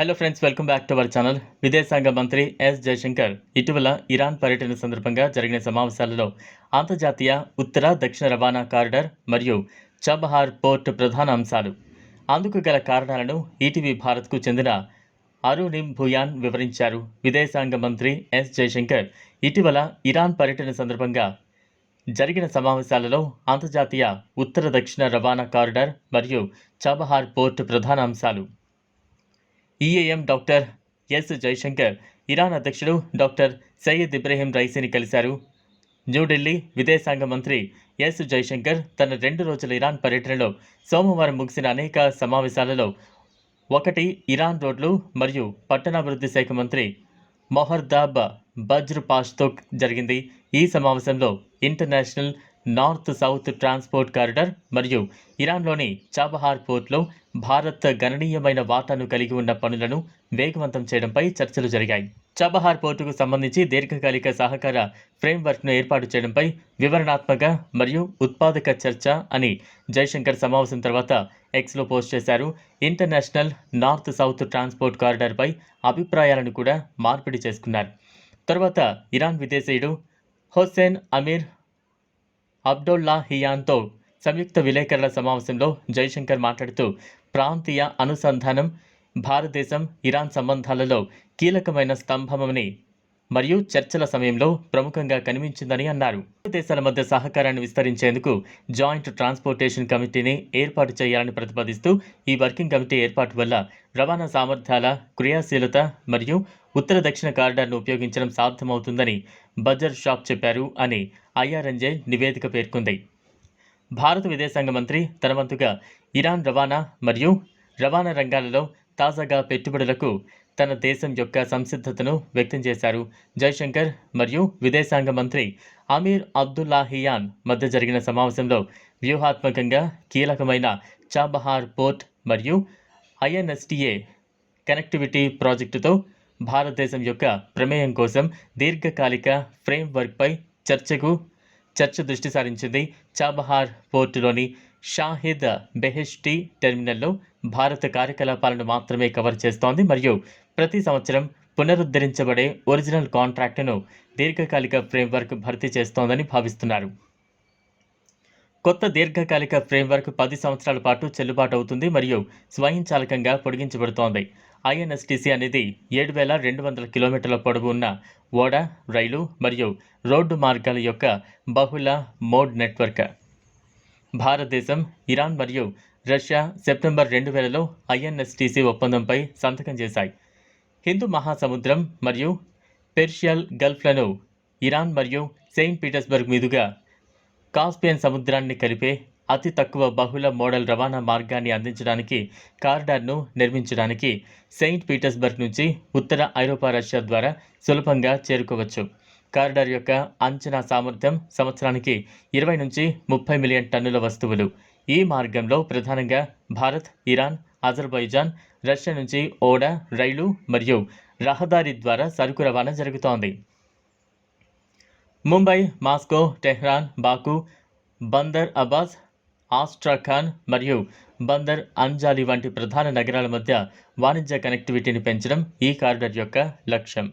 Hello friends welcome back to our channel విదేశాంగ మంత్రి yes Jayashankar ఇటీవల ఇరాన్ పర్యటన సందర్భంగా జరిగిన సమావేశాలలో అంతర్జాతీయ ఉత్తర దక్షిణ రవాణా కారిడార్ మరియు చబహార్ పోర్ట్ ప్రధాన అంశాలు. అందుకు గల కారణాలను ఈటీవీ భారత్కు చెందిన అరుణిమ్ భుయాన్ వివరించారు. విదేశాంగ మంత్రి ఎస్ జయశంకర్ ఇటీవల ఇరాన్ పర్యటన సందర్భంగా జరిగిన సమావేశాలలో అంతర్జాతీయ ఉత్తర దక్షిణ రవాణా కారిడార్ మరియు చబహార్ పోర్ట్ ప్రధాన అంశాలు. EAM doctor S Jaishankar Iran అధ్యక్షుడు డాక్టర్ సయ్యద్ ఇబ్రహీం రైసీని కలిశారు. న్యూఢిల్లీ విదేశాంగ మంత్రి ఎస్ జైశంకర్ తన రెండు రోజుల ఇరాన్ పర్యటనలో సోమవారం ముగిసిన అనేక సమావేశాలలో ఒకటి ఇరాన్ రోడ్లు మరియు పట్టణాభివృద్ధి శాఖ మంత్రి మొహర్దాబ్ బజ్ర్ పాష్తోక్ జరిగింది. ఈ సమావేశంలో international north south transport corridor మరియు ఇరాన్లోని చాబహార్ పోర్ట్లో భారత్ గణనీయమైన వాటాను కలిగి ఉన్న పనులను వేగవంతం చేయడంపై చర్చలు జరిగాయి. చాబహార్ పోర్టుకు సంబంధించి దీర్ఘకాలిక సహకార ఫ్రేమ్వర్క్ను ఏర్పాటు చేయడంపై వివరణాత్మక మరియు ఉత్పాదక చర్చ అని జైశంకర్ సమావేశం తర్వాత ఎక్స్లో పోస్ట్ చేశారు. ఇంటర్నేషనల్ నార్త్ సౌత్ ట్రాన్స్పోర్ట్ కారిడార్పై అభిప్రాయాలను కూడా మార్పిడి చేసుకున్నారు. తర్వాత ఇరాన్ విదేశీయుడు హుస్సేన్ అమీర్ అబ్దుల్లా హియాన్తో సంయుక్త విలేకరుల సమావేశంలో జైశంకర్ మాట్లాడుతూ ప్రాంతీయ అనుసంధానం భారతదేశం ఇరాన్ సంబంధాలలో కీలకమైన స్తంభమని మరియు చర్చల సమయంలో ప్రముఖంగా కనిపించిందని అన్నారు. దేశాల మధ్య సహకారాన్ని విస్తరించేందుకు జాయింట్ ట్రాన్స్పోర్టేషన్ కమిటీని ఏర్పాటు చేయాలని ప్రతిపాదిస్తూ ఈ వర్కింగ్ కమిటీ ఏర్పాటు వల్ల రవాణా సామర్థ్యాల క్రియాశీలత మరియు ఉత్తర దక్షిణ కారిడార్ను ఉపయోగించడం సాధ్యమవుతుందని బజర్ షాప్ చెప్పారు అని ఐఆర్ఎన్జే నివేదిక పేర్కొంది. భారత విదేశాంగ మంత్రి తన వంతుగా ఇరాన్ రవాణా మరియు రవాణా రంగాలలో తాజాగా పెట్టుబడులకు తన దేశం యొక్క సంసిద్ధతను వ్యక్తం చేశారు. జైశంకర్ మరియు విదేశాంగ మంత్రి అమీర్ అబ్దుల్లాహియాన్ మధ్య జరిగిన సమావేశంలో వ్యూహాత్మకంగా కీలకమైన చాబహార్ పోర్ట్ మరియు ఐఎన్ఎస్టీఏ కనెక్టివిటీ ప్రాజెక్టుతో భారతదేశం యొక్క ప్రమేయం కోసం దీర్ఘకాలిక ఫ్రేమ్వర్క్పై చర్చకు చర్చ దృష్టి సారించింది చాబహార్ పోర్టులోని షాహిద్ బెహెష్టీ టెర్మినల్లో భారత కార్యకలాపాలను మాత్రమే కవర్ చేస్తోంది. మరియు ప్రతి సంవత్సరం పునరుద్ధరించబడే ఒరిజినల్ కాంట్రాక్టును దీర్ఘకాలిక ఫ్రేమ్వర్క్ భర్తీ చేస్తోందని భావిస్తున్నారు. కొత్త దీర్ఘకాలిక ఫ్రేమ్వర్క్ పది సంవత్సరాల పాటు చెల్లుబాటు అవుతుంది మరియు స్వయంచాలకంగా పొడిగించబడుతోంది. ఐఎన్ఎస్టీసీ అనేది ఏడు వేల రెండు వందల కిలోమీటర్ల పొడవు ఉన్న ఓడ రైలు మరియు రోడ్డు మార్గాల యొక్క బహుళ మోడ్ నెట్వర్క్. భారతదేశం ఇరాన్ మరియు రష్యా సెప్టెంబర్ రెండు వేలలో ఐఎన్ఎస్టీసీ ఒప్పందంపై సంతకం చేశాయి. హిందూ మహాసముద్రం మరియు పెర్షియల్ గల్ఫ్లను ఇరాన్ మరియు సెయింట్ పీటర్స్బర్గ్ మీదుగా కాస్పియన్ సముద్రాన్ని కలిపే అతి తక్కువ బహుళ మోడల్ రవాణా మార్గాన్ని అందించడానికి కారిడార్ను నిర్మించడానికి సెయింట్ పీటర్స్బర్గ్ నుంచి ఉత్తర ఐరోపా రష్యా ద్వారా సులభంగా చేరుకోవచ్చు. కారిడార్ యొక్క అంచనా సామర్థ్యం సంవత్సరానికి ఇరవై నుంచి ముప్పై మిలియన్ టన్నుల వస్తువులు. ఈ మార్గంలో ప్రధానంగా భారత్ ఇరాన్ అజర్బైజాన్ రష్యా నుంచి ఓడ రైలు మరియు రహదారి ద్వారా సరుకు రవాణా జరుగుతోంది. Mumbai Moscow Tehran Baku Bandar Abbas Astrakhan మరియు బందర్ అంజాలి వంటి ప్రధాన నగరాల మధ్య వాణిజ్య కనెక్టివిటీని పెంచడం ఈ కారిడార్ యొక్క లక్ష్యం.